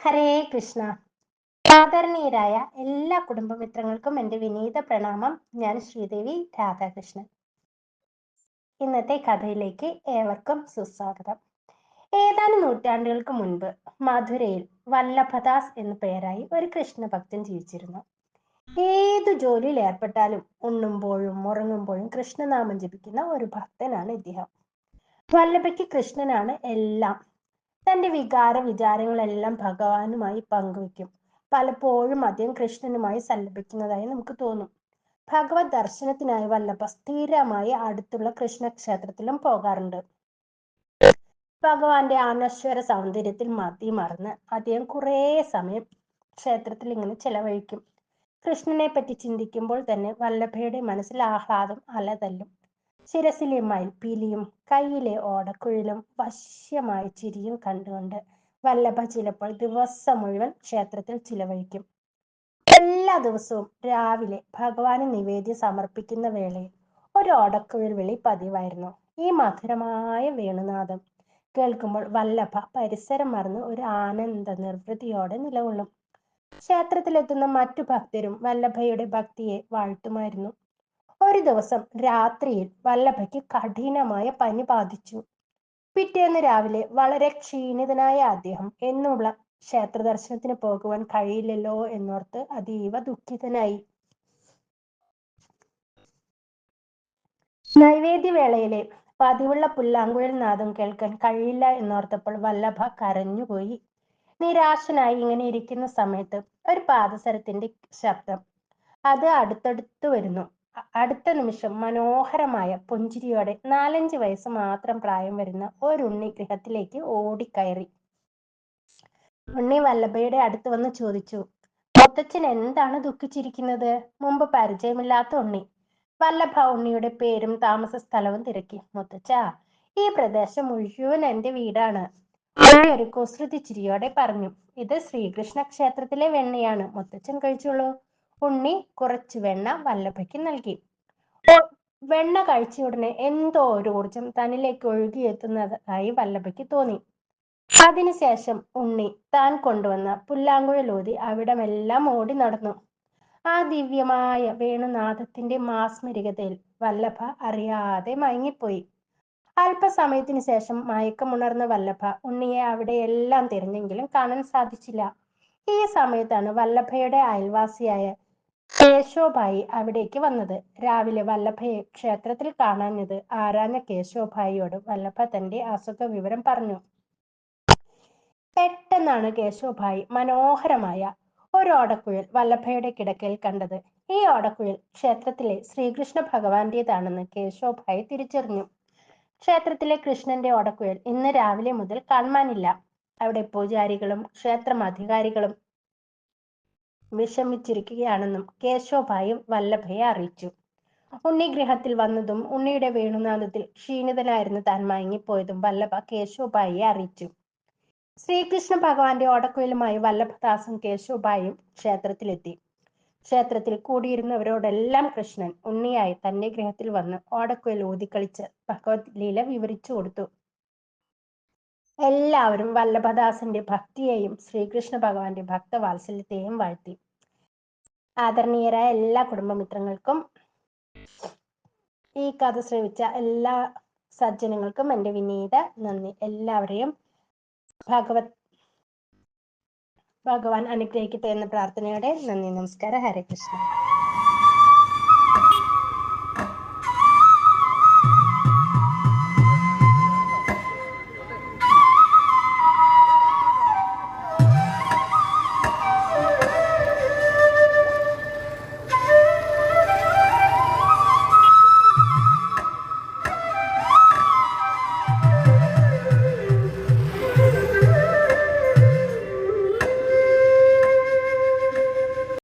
ഹരേ കൃഷ്ണ. ആദരണീയരായ എല്ലാ കുടുംബമിത്രങ്ങൾക്കും എന്റെ വിനീത പ്രണാമം. ഞാൻ ശ്രീദേവി രാധാകൃഷ്ണൻ. ഇന്നത്തെ കഥയിലേക്ക് ഏവർക്കും സുസ്വാഗതം. ഏതാനും നൂറ്റാണ്ടുകൾക്ക് മുൻപ് മധുരയിൽ വല്ലഭദാസ് എന്ന പേരായി ഒരു കൃഷ്ണഭക്തൻ ജീവിച്ചിരുന്നു. ഏതു ജോലിയിൽ ഏർപ്പെട്ടാലും ഉണ്ണുമ്പോഴും ഉറങ്ങുമ്പോഴും കൃഷ്ണനാമം ജപിക്കുന്ന ഒരു ഭക്തനാണ് ഇദ്ദേഹം. വല്ലഭയ്ക്ക് കൃഷ്ണനാണ് എല്ലാം തന്റെ വികാര വിചാരങ്ങളെല്ലാം ഭഗവാനുമായി പങ്കുവെക്കും. പലപ്പോഴും അദ്ദേഹം കൃഷ്ണനുമായി സല്ലപിക്കുന്നതായി നമുക്ക് തോന്നും. ഭഗവത് ദർശനത്തിനായി വല്ലഭ സ്ഥിരമായി അടുത്തുള്ള കൃഷ്ണക്ഷേത്രത്തിലും പോകാറുണ്ട്. ഭഗവാന്റെ അനശ്വര സൗന്ദര്യത്തിൽ മതി മറന്ന് അദ്ദേഹം കുറേ സമയം ക്ഷേത്രത്തിൽ ഇങ്ങനെ ചെലവഴിക്കും. കൃഷ്ണനെ പറ്റി ചിന്തിക്കുമ്പോൾ തന്നെ വല്ലഭയുടെ മനസ്സിൽ ആഹ്ലാദം അലതല്ലും. ശിരസിലെ മയിൽപ്പീലിയും കയ്യിലെ ഓടക്കുഴലും വശ്യമായ ചിരിയും കണ്ടുകൊണ്ട് വല്ലഭ ചിലപ്പോൾ ദിവസം മുഴുവൻ ക്ഷേത്രത്തിൽ ചിലവഴിക്കും. എല്ലാ ദിവസവും രാവിലെ ഭഗവാന് നിവേദ്യം സമർപ്പിക്കുന്ന വേളയിൽ ഒരു ഓടക്കുഴൽ വിളി പതിവായിരുന്നു. ഈ മധുരമായ വേണുനാഥം കേൾക്കുമ്പോൾ വല്ലഭ പരിസരം മറന്ന് ഒരു ആനന്ദ നിർവൃതിയോടെ നിലകൊള്ളും. ക്ഷേത്രത്തിലെത്തുന്ന മറ്റു ഭക്തരും വല്ലഭയുടെ ഭക്തിയെ വാഴ്ത്തുമായിരുന്നു. ഒരു ദിവസം രാത്രിയിൽ വല്ലഭയ്ക്ക് കഠിനമായ പനി ബാധിച്ചു. പിറ്റേന്ന് രാവിലെ വളരെ ക്ഷീണിതനായ അദ്ദേഹം എന്നുള്ള ക്ഷേത്ര ദർശനത്തിന് പോകുവാൻ കഴിയില്ലല്ലോ എന്നോർത്ത് അതീവ ദുഃഖിതനായി. നൈവേദ്യവേളയിലെ പതിവുള്ള പുല്ലാങ്കുഴൽ നാദം കേൾക്കാൻ കഴിയില്ല എന്നോർത്തപ്പോൾ വല്ലഭ കരഞ്ഞുപോയി നിരാശനായി ഇങ്ങനെ ഇരിക്കുന്ന സമയത്ത് ഒരു പാദസരത്തിന്റെ ശബ്ദം അത് അടുത്തടുത്ത് വരുന്നു. അടുത്ത നിമിഷം മനോഹരമായ പുഞ്ചിരിയോടെ നാലഞ്ച് വയസ്സ് മാത്രം പ്രായം വരുന്ന ഒരു ഉണ്ണി ഗൃഹത്തിലേക്ക് ഓടിക്കയറി. ഉണ്ണി വല്ലഭയുടെ അടുത്ത് വന്ന് ചോദിച്ചു മുത്തച്ഛൻ എന്താണ് ദുഃഖിച്ചിരിക്കുന്നത്? മുമ്പ് പരിചയമില്ലാത്ത ഉണ്ണി. വല്ലഭ ഉണ്ണിയുടെ പേരും താമസ സ്ഥലവും തിരക്കി. മുത്തച്ഛ ഈ പ്രദേശം മുഴുവൻ എന്റെ വീടാണ് ഒരു കുസൃതി ചിരിയോടെ പറഞ്ഞു. ഇത് ശ്രീകൃഷ്ണ ക്ഷേത്രത്തിലെ വെണ്ണയാണ്. മുത്തച്ഛൻ കഴിച്ചോളൂ. ഉണ്ണി കുറച്ച് വെണ്ണ വല്ലഭയ്ക്ക് നൽകി. വെണ്ണ കഴിച്ച ഉടനെ എന്തോ ഒരു ഊർജം തന്നിലേക്ക് ഒഴുകി ഒഴുകിയെത്തുന്നതായി വല്ലഭയ്ക്ക് തോന്നി. അതിനുശേഷം ഉണ്ണി താൻ കൊണ്ടുവന്ന പുല്ലാങ്കുഴൽ പുല്ലാങ്കുഴലൂതി അവിടമെല്ലാം ഓടി നടന്നു. ആ ദിവ്യമായ വേണുനാഥത്തിന്റെ മാസ്മരികതയിൽ വല്ലഭ അറിയാതെ മയങ്ങിപ്പോയി. അല്പസമയത്തിന് ശേഷം മയക്കമുണർന്ന വല്ലഭ ഉണ്ണിയെ അവിടെയെല്ലാം തിരഞ്ഞെങ്കിലും കാണാൻ സാധിച്ചില്ല. ഈ സമയത്താണ് വല്ലഭയുടെ അയൽവാസിയായ കേശോഭായി അവിടേക്ക് വന്നത്. രാവിലെ വല്ലഭയെ ക്ഷേത്രത്തിൽ കാണാഞ്ഞത് ആരാഞ്ഞ കേശോഭായിയോട് വല്ലഭ തന്റെ അസുഖ വിവരം പറഞ്ഞു. പെട്ടെന്നാണ് കേശോഭായി മനോഹരമായ ഒരു ഓടക്കുഴൽ വല്ലഭയുടെ കിടക്കയിൽ കണ്ടത്. ഈ ഓടക്കുഴൽ ക്ഷേത്രത്തിലെ ശ്രീകൃഷ്ണ ഭഗവാന്റേതാണെന്ന് കേശോഭായി തിരിച്ചറിഞ്ഞു. ക്ഷേത്രത്തിലെ കൃഷ്ണന്റെ ഓടക്കുഴൽ ഇന്ന് രാവിലെ മുതൽ കാണാനില്ല അവിടെ പൂജാരികളും ക്ഷേത്രം അധികാരികളും വിഷമിച്ചിരിക്കുകയാണെന്നും കേശോഭായും വല്ലഭയെ അറിയിച്ചു. ഉണ്ണി ഗൃഹത്തിൽ വന്നതും ഉണ്ണിയുടെ വേണുനാഥത്തിൽ ക്ഷീണിതനായിരുന്ന താൻ മയങ്ങിപ്പോയതും വല്ലഭ കേശോഭായിയെ അറിയിച്ചു. ശ്രീകൃഷ്ണ ഭഗവാന്റെ ഓടക്കുയിലുമായി വല്ലഭദാസും കേശോഭായും ക്ഷേത്രത്തിലെത്തി. ക്ഷേത്രത്തിൽ കൂടിയിരുന്നവരോടെല്ലാം കൃഷ്ണൻ ഉണ്ണിയായി തന്റെ ഗൃഹത്തിൽ വന്ന് ഓടക്കുയിൽ ഊതിക്കളിച്ച് ഭഗവത് ലീല വിവരിച്ചു കൊടുത്തു. എല്ലാവരും വല്ലഭദാസിന്റെ ഭക്തിയെയും ശ്രീകൃഷ്ണ ഭഗവാന്റെ ഭക്തവാത്സല്യത്തെയും വാഴ്ത്തി. ആദരണീയരായ എല്ലാ കുടുംബമിത്രങ്ങൾക്കും ഈ കഥ ശ്രവിച്ച എല്ലാ സജ്ജനങ്ങൾക്കും എന്റെ വിനീത നന്ദി. എല്ലാവരെയും ഭഗവത് ഭഗവാൻ അനുഗ്രഹിക്കട്ടെ എന്ന പ്രാർത്ഥനയോടെ നന്ദി നമസ്കാരം. ഹരേ കൃഷ്ണ.